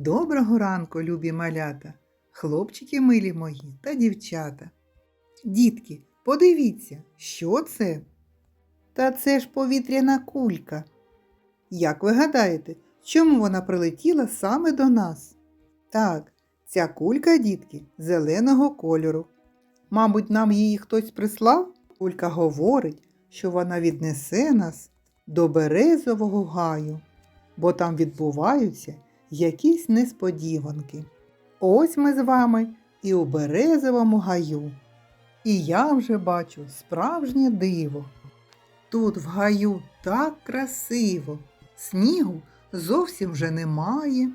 Доброго ранку, любі малята, хлопчики милі мої та дівчата. Дітки, подивіться, що це? Та це ж повітряна кулька. Як ви гадаєте, чому вона прилетіла саме до нас? Так, ця кулька, дітки, зеленого кольору. Мабуть, нам її хтось прислав? Кулька говорить, що вона віднесе нас до березового гаю, бо там відбуваються якісь несподіванки. Ось ми з вами і у березовому гаю. І я вже бачу справжнє диво. Тут в гаю так красиво, снігу зовсім вже немає,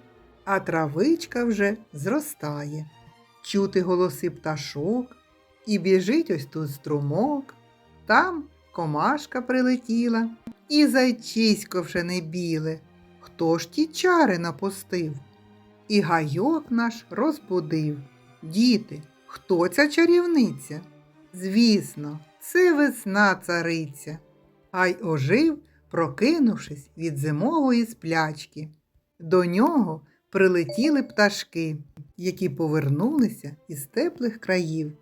а травичка вже зростає. Чути голоси пташок, і біжить ось тут струмок. Там комашка прилетіла, і зайчисько вже не біле. Хто ж ті чари напустив? І гайок наш розбудив. Діти, хто ця чарівниця? Звісно, це весна цариця. Гай ожив, прокинувшись від зимової сплячки. До нього прилетіли пташки, які повернулися із теплих країв.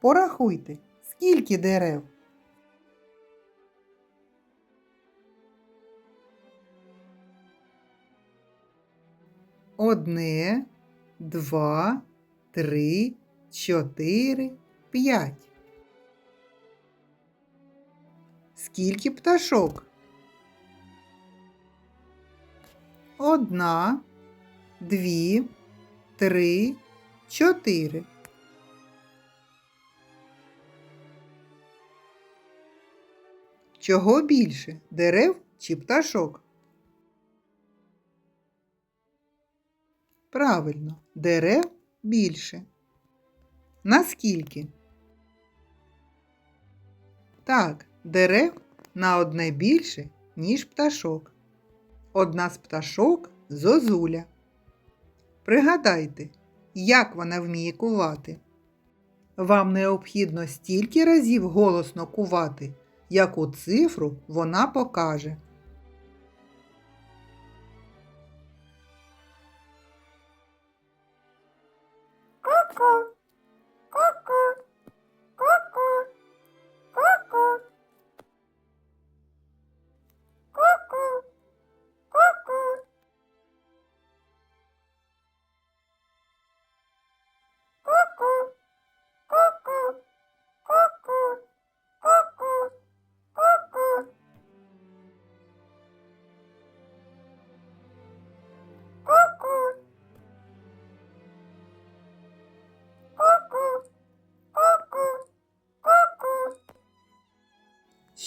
Порахуйте, скільки дерев? Одне, два, три, чотири, п'ять. Скільки пташок? Одна, дві, три, чотири. Чого більше дерев чи пташок? Правильно, дерев більше. Наскільки? Так, дерев на одне більше, ніж пташок. Одна з пташок зозуля. Пригадайте, як вона вміє кувати. Вам необхідно стільки разів голосно кувати, яку цифру вона покаже. Oh.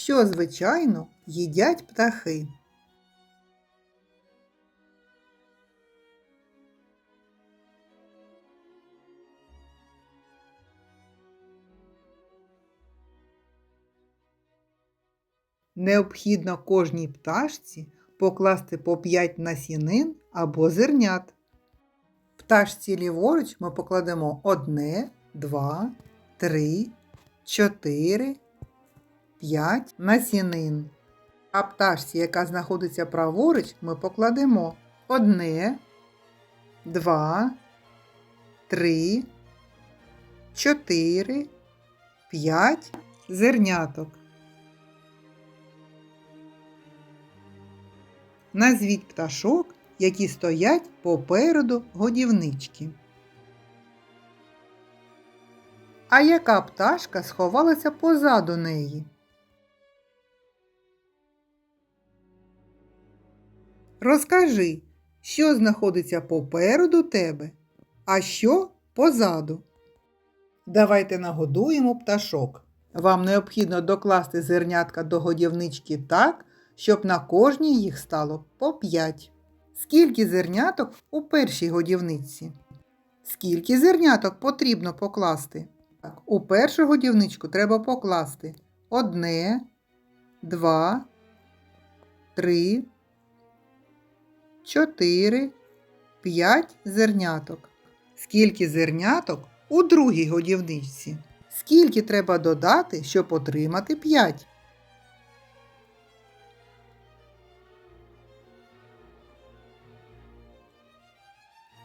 Що, звичайно, їдять птахи. Необхідно кожній пташці покласти по 5 насінин або зернят. Пташці ліворуч ми покладемо одне, два, три, чотири, п'ять насінин. А пташці, яка знаходиться праворуч, ми покладемо одне, два, три, чотири, п'ять зерняток. Назвіть пташок, які стоять попереду годівнички. А яка пташка сховалася позаду неї? Розкажи, що знаходиться попереду тебе, а що позаду. Давайте нагодуємо пташок. Вам необхідно докласти зернятка до годівнички так, щоб на кожній їх стало по 5. Скільки зерняток у першій годівниці? Скільки зерняток потрібно покласти? У першу годівничку треба покласти одне, два, три, чотири, п'ять зерняток. Скільки зерняток у другій годівничці? Скільки треба додати, щоб отримати 5?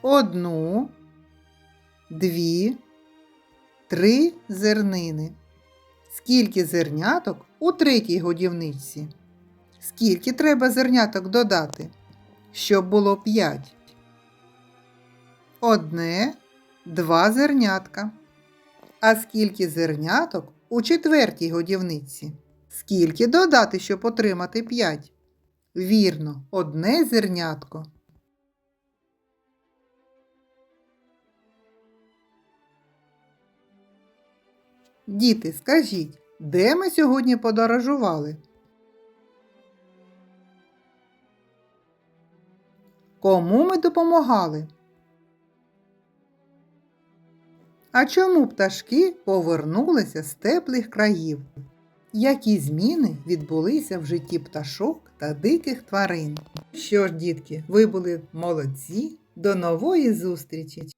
одну, дві, три зернини. Скільки зерняток у третій годівничці? Скільки треба зерняток додати, щоб було п'ять? Одне, два зернятка. А скільки зерняток у четвертій годівниці? Скільки додати, щоб отримати п'ять? Вірно, одне зернятко. Діти, скажіть, де ми сьогодні подорожували? Кому ми допомагали? А чому пташки повернулися з теплих країв? Які зміни відбулися в житті пташок та диких тварин? Що ж, дітки, ви були молодці. До нової зустрічі!